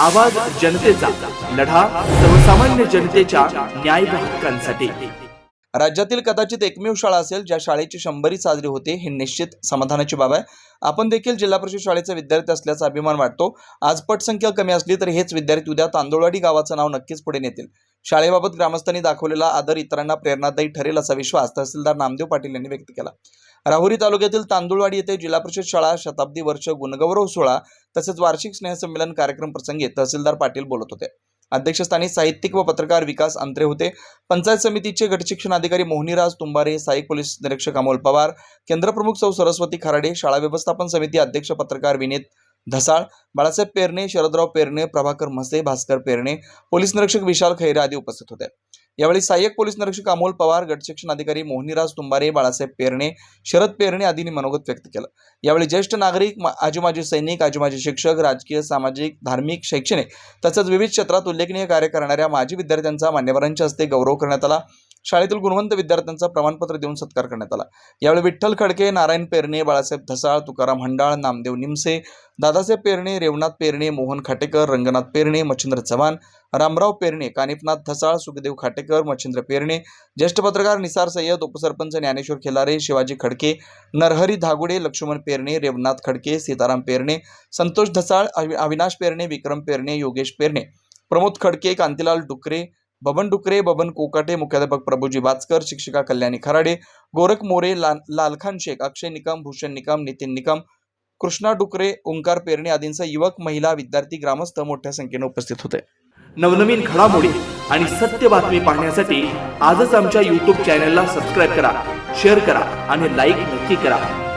आवाज जनतेचा लढा सर्वसामान्य जनतेच्या न्याय हक्कांसाठी. राज्यातील कदाचित एकमेव शाळा असेल ज्या शाळेची शंभरी साजरी होते हे निश्चित समाधानाची बाब आहे. आपण देखील जिल्हा परिषद शाळेचे विद्यार्थी असल्याचा अभिमान वाटतो. आज पटसंख्या कमी असली तरी हेच विद्यार्थी उद्या तांदुळवाडी गावाचं नाव नक्कीच पुढे नेतील. शाळेबाबत ग्रामस्थांनी दाखवलेला आदर इतरांना प्रेरणादायी ठरेल असा विश्वास तहसीलदार नामदेव पाटील यांनी व्यक्त केला. राहुरी तालुक्यातील तांदुळवाडी येथे जिल्हा परिषद शाळा शताब्दी वर्ष गुणगौरव सोहळा तसेच वार्षिक स्नेहसंमेलन कार्यक्रम प्रसंगी तहसीलदार पाटील बोलत होते. अध्यक्षस्थानी साहित्यिक व पत्रकार विकास अंत्रे होते. पंचायत समितीचे गटशिक्षण अधिकारी मोहनीराज तुंबारे सहाय्यक पोलीस निरीक्षक अमोल पवार केंद्रप्रमुख सौ सरस्वती खराडे शाळा व्यवस्थापन समिती अध्यक्ष पत्रकार विनीत धसाळ बाळासाहेब पेरणे शरदराव पेरणे प्रभाकर म्हसे भास्कर पेरणे पोलीस निरीक्षक विशाल खैरे आदी उपस्थित होते. यावेळी सहाय्यक पोलीस निरीक्षक अमोल पवार गटशिक्षण अधिकारी मोहनीराज तुंबारे बाळासाहेब पेरणे शरद पेरणे आदींनी मनोगत व्यक्त केलं. यावेळी ज्येष्ठ नागरिक मा- सैनिक आजूमाजी शिक्षक राजकीय सामाजिक धार्मिक शैक्षणिक तसंच विविध क्षेत्रात उल्लेखनीय कार्य करणाऱ्या माजी विद्यार्थ्यांचा मान्यवरांच्या हस्ते गौरव करण्यात आला. शाळेतील गुणवंत विद्यार्थ्यांचा प्रमाणपत्र देऊन सत्कार करण्यात आला. यावेळी विठ्ठल खडके नारायण पेरणे बाळासाहेब धसाळ तुकाराम हंडाळ नामदेव निमसे दादासाहेब पेरणे रेवनाथ पेरणे मोहन खाटेकर रंगनाथ पेरणे मच्छिंद्र चव्हाण रामराव पेरणे कानिपनाथ धसाळ सुखदेव खाटेकर मच्छिंद्र पेरणे ज्येष्ठ पत्रकार निसार सय्यद उपसरपंच ज्ञानेश्वर खिलारे शिवाजी खडके नरहरी धागुडे लक्ष्मण पेरणे रेवनाथ खडके सीताराम पेरणे संतोष धसाळ अविनाश पेरणे विक्रम पेरणे योगेश पेरणे प्रमोद खडके कांतीलाल डुकरे बबन डुकरे बबन कोकाटे मुख्याध्यापक प्रभूजी वाचकर शिक्षिका कल्याणी खराडे गोरख मोरे ला लालखान शेख अक्षय निकम भूषण निकम नितीन निकम कृष्णा डुकरे ओंकार पेरणे आदींसह युवक महिला विद्यार्थी ग्रामस्थ मोठ्या संख्येने उपस्थित होते. नवनवीन घडामोडी आणि सत्य बातमी पाहण्यासाठी आजच आमच्या यूट्यूब चॅनलला सबस्क्राईब करा शेअर करा आणि लाईक नक्की करा.